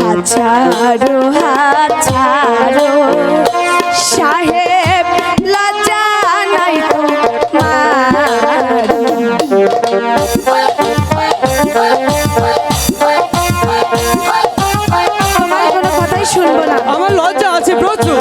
হাজারো হাজারো। সাহেব লজ্জা নাই আমার কথাই শুনব না। আমার লজ্জা আছে প্রচুর।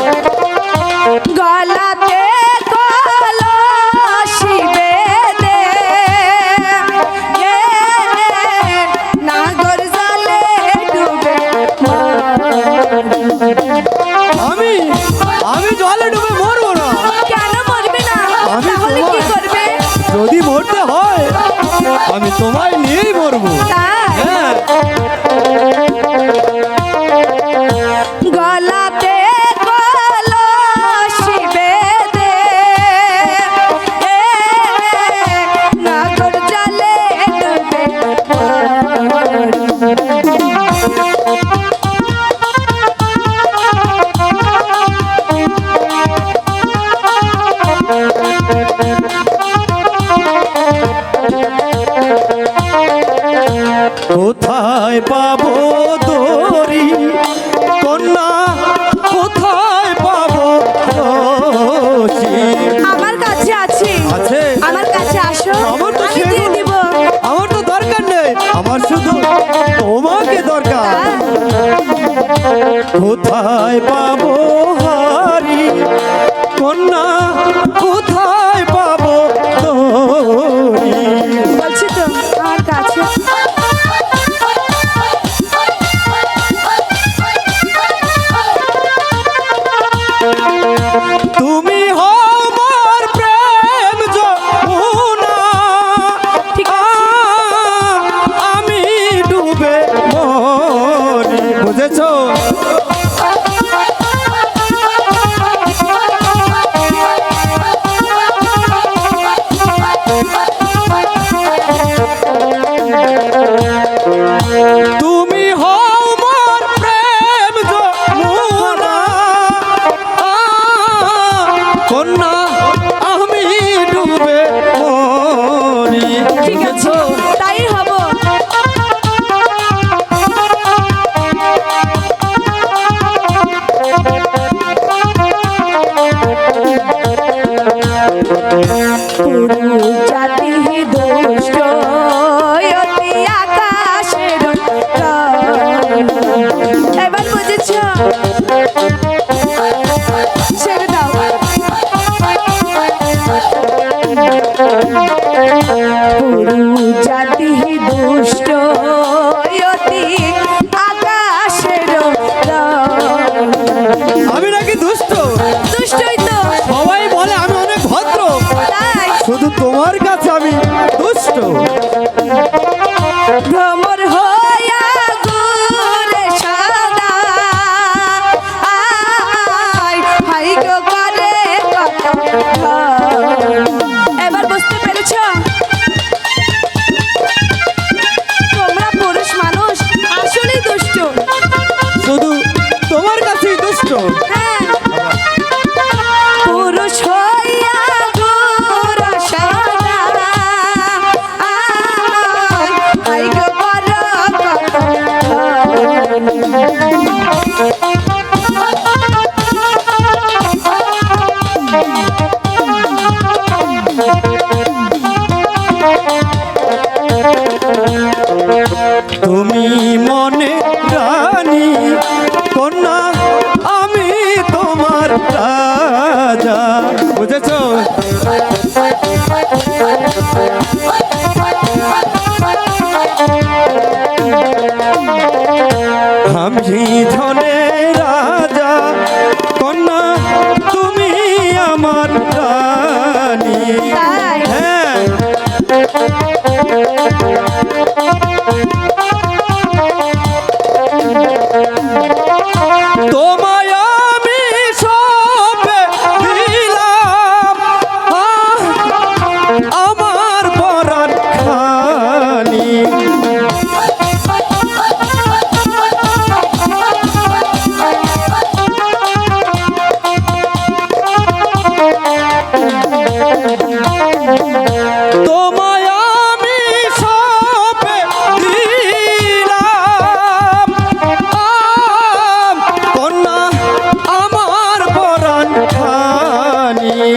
তোমায় নিয়েই মরবো। কোথায় পাবো? ঠিক আছে রাজা বুঝেছ? আমি ধনে রাজা কন্যা তুমি আমার রাজা।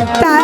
estar.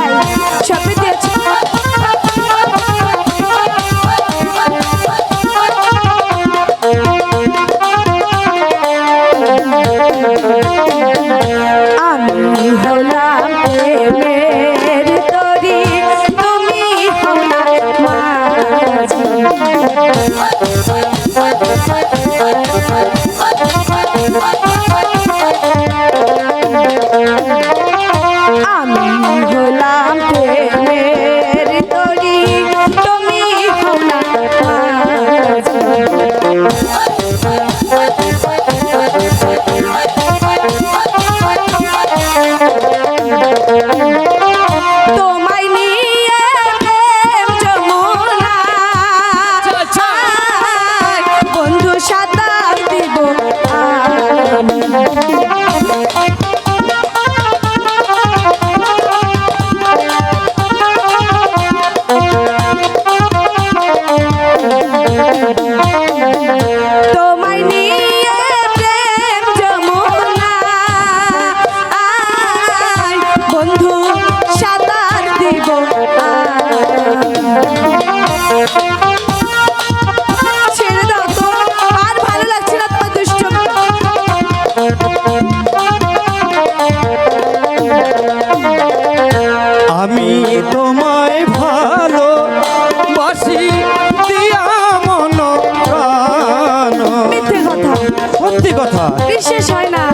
বিশ্বাস হয় না।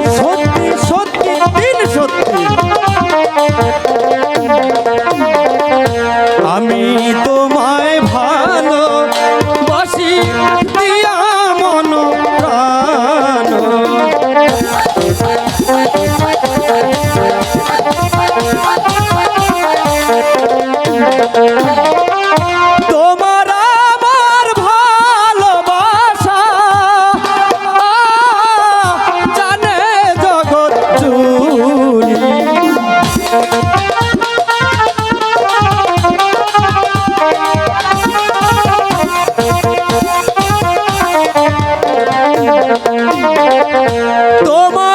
তোমার